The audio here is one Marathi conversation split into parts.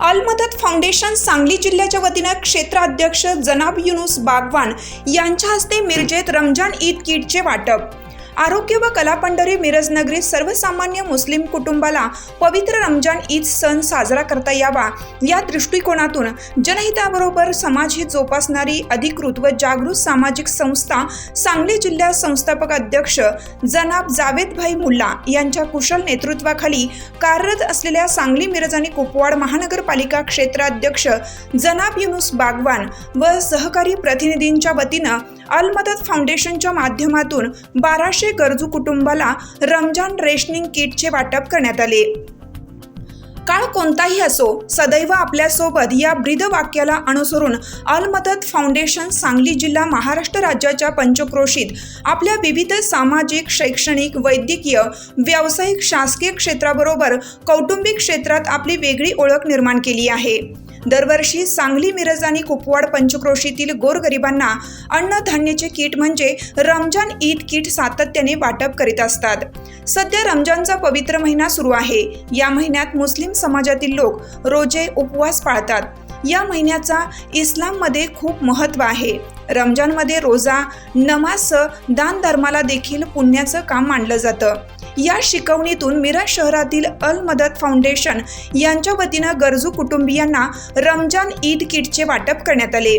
अलमदत फाउंडेशन सांगली जिल्ह्याच्या वतीनं क्षेत्राध्यक्ष जनाब युनुस बागवान यांच्या हस्ते मिरजेत रमजान ईद किटचे वाटप. आरोग्य व कला पंढरी मिरज नगरीत सर्वसामान्य मुस्लिम कुटुंबाला पवित्र रमजान ईद सण साजरा करता यावा. या दृष्टिकोनातून जनहिताबरोबर समाज समाजहित जोपासणारी अधिकृत व जागृत सामाजिक संस्था सांगली जिल्ह्यात संस्थापक अध्यक्ष जनाब जावेदभाई मुल्ला यांच्या कुशल नेतृत्वाखाली कार्यरत असलेल्या सांगली मिरज आणि कुपवाड महानगरपालिका क्षेत्राध्यक्ष जनाब युनुस बागवान व सहकारी प्रतिनिधींच्या वतीनं अलमदत फाउंडेशनच्या माध्यमातून बाराशे गरजू कुटुंबाला रमजान रेशनिंग किटचे वाटप करण्यात आले. काळ कोणताही असो सदैव आपल्यासोबत या ब्रीद वाक्याला अनुसरून अल मदत फाउंडेशन सांगली जिल्हा महाराष्ट्र राज्याच्या पंचक्रोशीत आपल्या विविध सामाजिक शैक्षणिक वैद्यकीय व्यावसायिक शासकीय क्षेत्राबरोबर कौटुंबिक क्षेत्रात आपली वेगळी ओळख निर्माण केली आहे. दरवर्षी सांगली मिरज आणि कुपवाड पंचक्रोशीतील गोरगरिबांना अन्नधान्याचे किट म्हणजे रमजान ईद किट सातत्याने वाटप करीत असतात. सध्या रमजानचा पवित्र महिना सुरू आहे. या महिन्यात मुस्लिम समाजातील लोक रोजे उपवास पाळतात. या महिन्याचा इस्लाममध्ये खूप महत्त्व आहे. रमजानमध्ये रोजा नमाज दान धर्माला देखील पुण्याचं काम मानलं जातं. या शिकवणीतून मिरज शहरातील अल मदत फाउंडेशन यांच्या वतीनं गरजू कुटुंबियांना रमजान ईद किटचे वाटप करण्यात आले.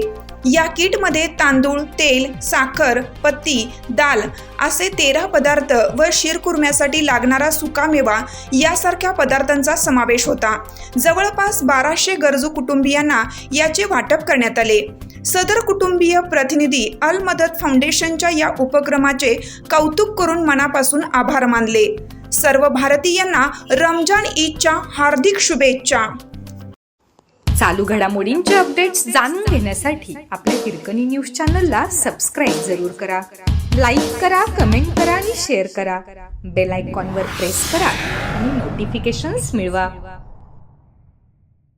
या किटमध्ये तांदूळ तेल साखर पत्ती दाल असे तेरा पदार्थ व शिरकुर्म्यासाठी लागणारा सुकामेवा यासारख्या पदार्थांचा समावेश होता. जवळपास बाराशे गरजू कुटुंबियांना याचे वाटप करण्यात आले. सदर कुटुंबीय प्रतिनिधी अल मदत फाउंडेशनच्या या उपक्रमाचे कौतुक करून मनापासून आभार मानले. सर्व भारतीयांना रमजान ईदच्या हार्दिक शुभेच्छा. चालू घडामोडींचे अपडेट्स जाणून घेण्यासाठी आपल्या हिरकणी न्यूज चॅनलला सबस्क्राईब जरूर करा. लाईक करा कमेंट करा आणि शेअर करा. बेल आयकॉनवर प्रेस करा आणि नोटिफिकेशन्स मिळवा.